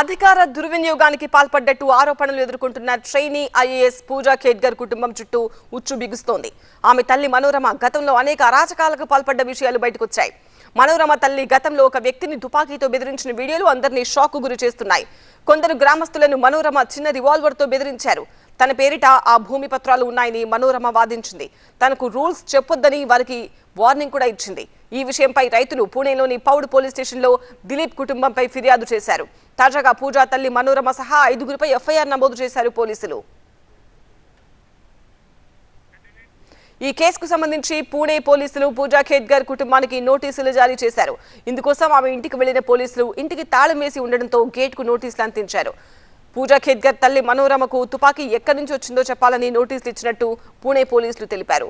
అధికార దుర్వినియోగానికి పాల్పడ్డట్టు ఆరోపణలు ఎదుర్కొంటున్న ట్రైనీ ఐఏఎస్ పూజా ఖేడ్గర్ కుటుంబం చుట్టూ ఉచ్చు బిగుస్తోంది. ఆమె తల్లి మనోరమ గతంలో అనేక అరాచకాలకు పాల్పడ్డ విషయాలు బయటకొచ్చాయి. మనోరమ తల్లి గతంలో ఒక వ్యక్తిని తుపాకీతో బెదిరించిన వీడియోలు అందరినీ షాకు గురి చేస్తున్నాయి. కొందరు గ్రామస్తులను మనోరమ చిన్న రివాల్వర్తో బెదిరించారు. తన పేరిట ఆ భూమి పత్రాలు ఉన్నాయని మనోరమ వాదించింది. తనకు రూల్స్ చెప్పొద్దని వారికి వార్నింగ్ కూడా ఇచ్చింది. ఈ విషయంపై రైతులు పూణేలోని పౌడ్ పోలీస్ స్టేషన్లో దిలీప్ కుటుంబంపై ఫిర్యాదు చేశారు. తాజాగా పూజా తల్లి మనోరమ సహా ఐదుగురిపై ఎఫ్ఐఆర్ నమోదు చేశారు పోలీసులు. ఈ కేసుకు సంబంధించి పూణే పోలీసులు పూజా ఖేద్గర్ కుటుంబానికి నోటీసులు జారీ చేశారు. ఇందుకోసం ఆమె ఇంటికి వెళ్ళిన పోలీసులు ఇంటికి తాళం వేసి ఉండడంతో గేట్కు నోటీసులు అందించారు. పూజా ఖేద్గర్ తల్లి మనోరమకు తుపాకీ ఎక్కడి నుంచి వచ్చిందో చెప్పాలని నోటీసులు ఇచ్చినట్టు పూణే పోలీసులు తెలిపారు.